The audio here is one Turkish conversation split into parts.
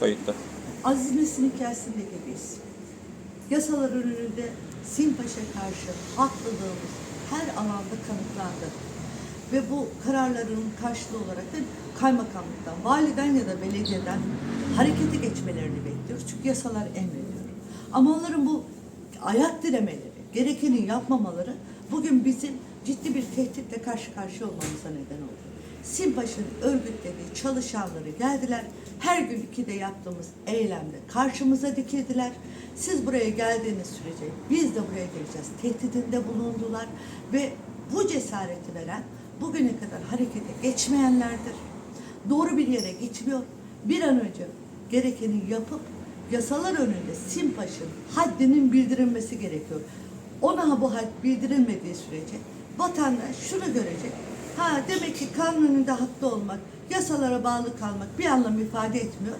Kayıtta. Aziz Nesin'in hikayesinde gibiyiz. Yasalar önünde Simpaş'a karşı haklılığımız her alanda kanıtlandı. Ve bu kararların karşılığı olarak da kaymakamlıktan, validen ya da belediyeden harekete geçmelerini bekliyoruz. Çünkü yasalar emrediyor. Ama onların bu ayak diremeleri, gerekeni yapmamaları bugün bizim ciddi bir tehditle karşı karşıya olmamıza neden oldu. Simpaş'ın örgütlediği çalışanları geldiler. Her gün ikide yaptığımız eylemde karşımıza dikildiler. Siz buraya geldiğiniz sürece biz de buraya geleceğiz. Tehdidinde bulundular ve bu cesareti veren bugüne kadar harekete geçmeyenlerdir. Doğru bir yere gitmiyor. Bir an önce gerekeni yapıp yasalar önünde Simpaş'ın haddinin bildirilmesi gerekiyor. Ona bu had bildirilmediği sürece vatandaş şunu görecek. Ha demek ki kanun önünde haklı olmak, yasalara bağlı kalmak bir anlam ifade etmiyor.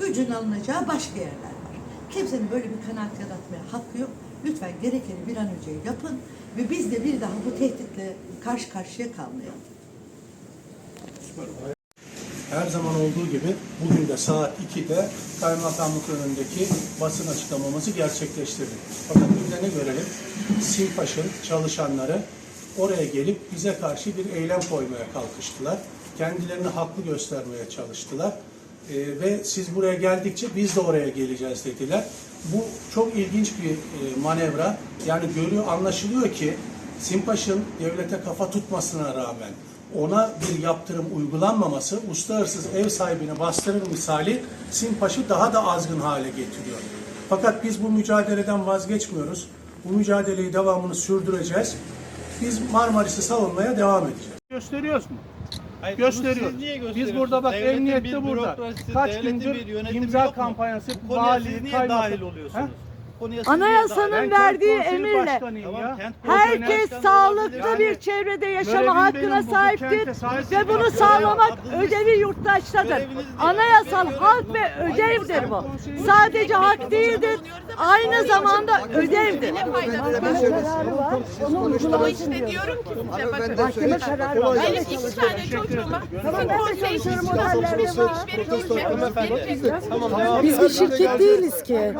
Gücün alınacağı başka yerler var. Kimsenin böyle bir kanaat yaratmaya hakkı yok. Lütfen gerekeni bir an önce yapın ve biz de bir daha bu tehditle karşı karşıya kalmayalım. Her zaman olduğu gibi bugün de saat 2'de kaymakamlık önündeki basın açıklamamızı gerçekleştirdik. Fakat de ne görelim? Simpaş'ın çalışanları oraya gelip bize karşı bir eylem koymaya kalkıştılar. Kendilerini haklı göstermeye çalıştılar. Ee, ve siz buraya geldikçe biz de oraya geleceğiz dediler. Bu çok ilginç bir e, manevra. Yani görüyor, anlaşılıyor ki Simpaş'ın devlete kafa tutmasına rağmen ona bir yaptırım uygulanmaması hırsız ev sahibini bastırır misali Simpaş'ı daha da azgın hale getiriyor. Fakat biz bu mücadeleden vazgeçmiyoruz. Bu mücadeleyi devamını sürdüreceğiz. Biz Marmaris'i savunmaya devam edeceğiz. Gösteriyoruz mu? Hayır, Gösteriyoruz. siz niye Biz burada bak Devletin emniyette burada. Kaç gündür imza kampanyası, vali, kaymakam- dahil oluyorsunuz? He? Konuya Anayasanın verdiği emirle Herkes sağlıklı bir çevrede yaşama hakkına sahiptir ve bunu sağlamak ödevi yurttaştadır. Anayasal hak ve ödevdir bu. Sadece hak değildir, aynı zamanda ödevdir. Ama işte diyorum ki size bakın. Mahkeme kararı var. Benim iki tane çocuğuma sizin konsey Biz bir şirket değiliz ki.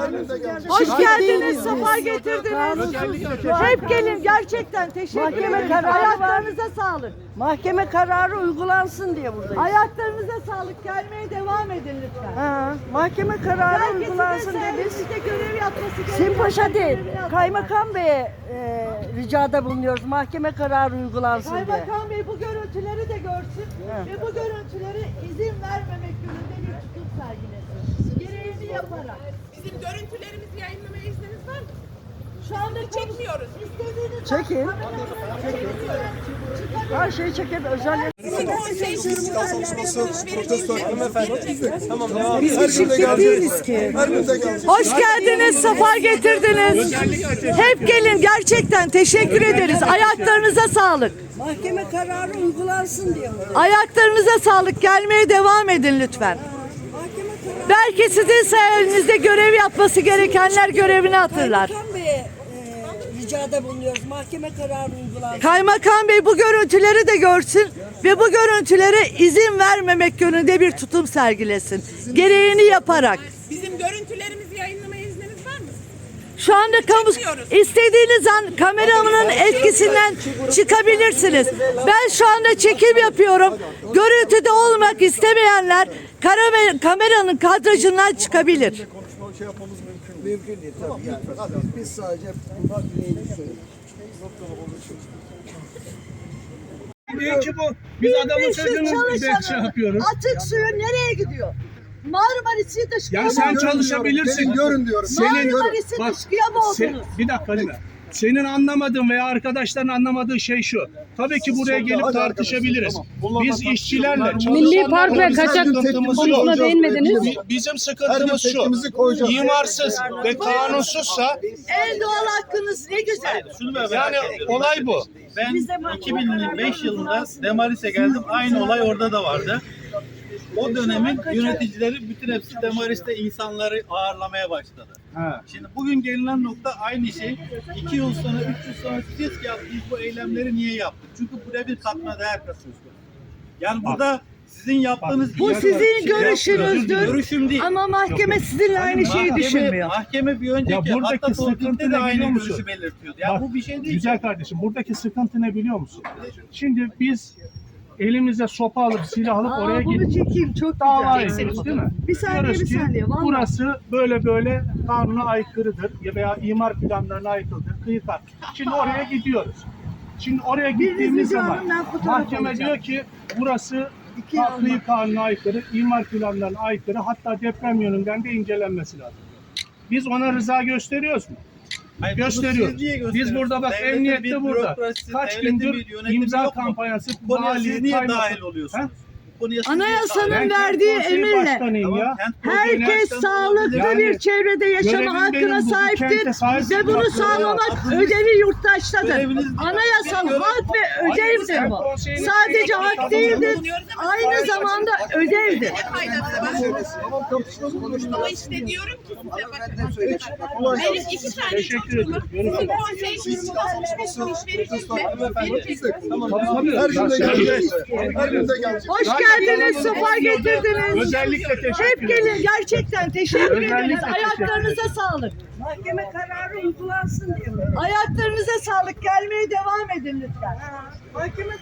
Hoş Şirket geldiniz, sefa getirdiniz. Hep gelin, gerçekten teşekkür Mahkeme ederim. kararı var. Ayaklarınıza sağlık. Mahkeme kararı uygulansın diye buradayız. Ayaklarınıza sağlık. Gelmeye devam edin lütfen. Ha, mahkeme kararı Herkesin de uygulansın diye biz serviste görev yapması gerekiyor. Simpaşa değil. Kaymakam Bey'e e, ricada bulunuyoruz. Mahkeme kararı uygulansın diye. Kaymakam Bey bu görüntüleri de görsün ve bu görüntüleri izin vermemek yönünde bir tutum sergilesin. Gereğini yaparak. Bizim görüntülerimizi yayınlamaya izniniz var mı? Şu anda Çekmiyoruz. İstediğiniz Çekin. Her şeyi çekin. Özel Biz bir şirket değiliz ki. Hoş geldiniz, sefa getirdiniz. Hep gelin, gerçekten teşekkür ederiz. Ayaklarınıza sağlık. Mahkeme kararı uygulansın diye buradayız. Ayaklarınıza sağlık. Gelmeye devam edin lütfen. Belki sizin sayenizde görev yapması gerekenler görevini hatırlar. Kaymakam Bey'e e, ricada bulunuyoruz. Mahkeme kararı uygulansın. Kaymakam Bey bu görüntüleri de görsün ve bu görüntülere izin vermemek yönünde bir tutum sergilesin. Gereğini yaparak. Bizim var mı? Şu anda kamu istediğiniz an kameramın etkisinden çıkabilirsiniz. Ben şu anda çekim yapıyorum. Görüntüde olmak istemeyenler kamera- kameranın kadrajından çıkabilir. konuşma şey yapmamız mümkün değil. Mümkün değil tabii yani. Biz, biz sadece ufak bir eğilim söylüyoruz. Değil ki bu. Biz adamın 1500 çocuğunu çalışanı şey yapıyoruz. Atık suyu nereye gidiyor? Marmaris'i dışkıya Ya sen çalışabilirsin. Gelin görün diyorum. Senin Marmaris'i bak dışkıya se- oldunuz? bir dakika Halime. Senin anlamadığın veya arkadaşların anlamadığı şey şu. Tabii ki buraya gelip Hadi tartışabiliriz. arkadaşlar, tamam. Biz işçilerle, Milli Park ve bizim Kaçak sıkıntımız konusuna değinmediniz. Bi- Bizim Her sıkıntımız gün şu. tepkimizi koyacağız. İmarsız ve kanunsuzsa En doğal hakkınız ne güzel. yani olay bu. Ben 2005 yılında Demaris'e geldim. Aynı olay orada da vardı. O dönemin yöneticileri bütün hepsi Demaris'te insanları ağırlamaya başladı. Ha. Şimdi bugün gelinen nokta aynı şey. İki yıl sonra, üç yıl sonra diyeceğiz ki ya biz bu eylemleri niye yaptık? Çünkü buraya bir katma değer katıyoruz. Yani burada Sizin yaptığınız Bu sizin görüşünüzdür. Görüşüm değil. Ama mahkeme sizinle aynı şeyi Mahkeme- düşünmüyor. Mahkeme bir önceki Ya buradaki Hatta ne de aynı görüşü belirtiyordu. Ya Bak, bu bir şey değil. Güzel kardeşim buradaki sıkıntı ne biliyor musun? Şimdi biz elimize sopa alıp silah alıp Aa, oraya bunu gittik. çekeyim çok Dava güzel. ediyoruz değil mi? Bir saniye, Diyoruz bir ki, saniye, vallahi. Burası böyle böyle kanuna aykırıdır ya veya imar planlarına aykırıdır. Kıyı kat. Şimdi oraya gidiyoruz. Şimdi oraya gittiğimiz zaman fotoğraf mahkeme alacağım. diyor ki burası İki ka- alma. kıyı kanuna aykırı, imar planlarına aykırı hatta deprem yönünden de incelenmesi lazım. Biz ona rıza gösteriyoruz mu? Hayır, niye Biz burada bak Devletin emniyette burada. Kaç gündür imza kampanyası Bu siz niye dahil oluyorsunuz? Ha? Konuya Anayasanın verdiği emirle ya. Herkes sağlıklı. Yani bir çevrede yaşama hakkına sahiptir sahip ve bunu sağlamak ödevi yurttaştadır. Anayasal hak ve ödevdir bu. Sadece hak değildir, aynı zamanda ödevdir. Ama işte diyorum ki size bakın. De söyleyeyim. Benim iki tane Teşekkür çocuğum var. ederim. Sizin konsey çalışmasını iş verecek mi? Verecek mi? Tabii, Her günde tabii. gelecek. Her günde geldiniz, sefa getirdiniz. Özellikle teşekkür Hep ederim. gelin, gerçekten teşekkür Özellikle ederiz. teşekkür Ayaklarınıza sağlık. Mahkeme kararı uygulansın diyorum. Ayaklarınıza sağlık. Gelmeye devam edin lütfen. Mahkeme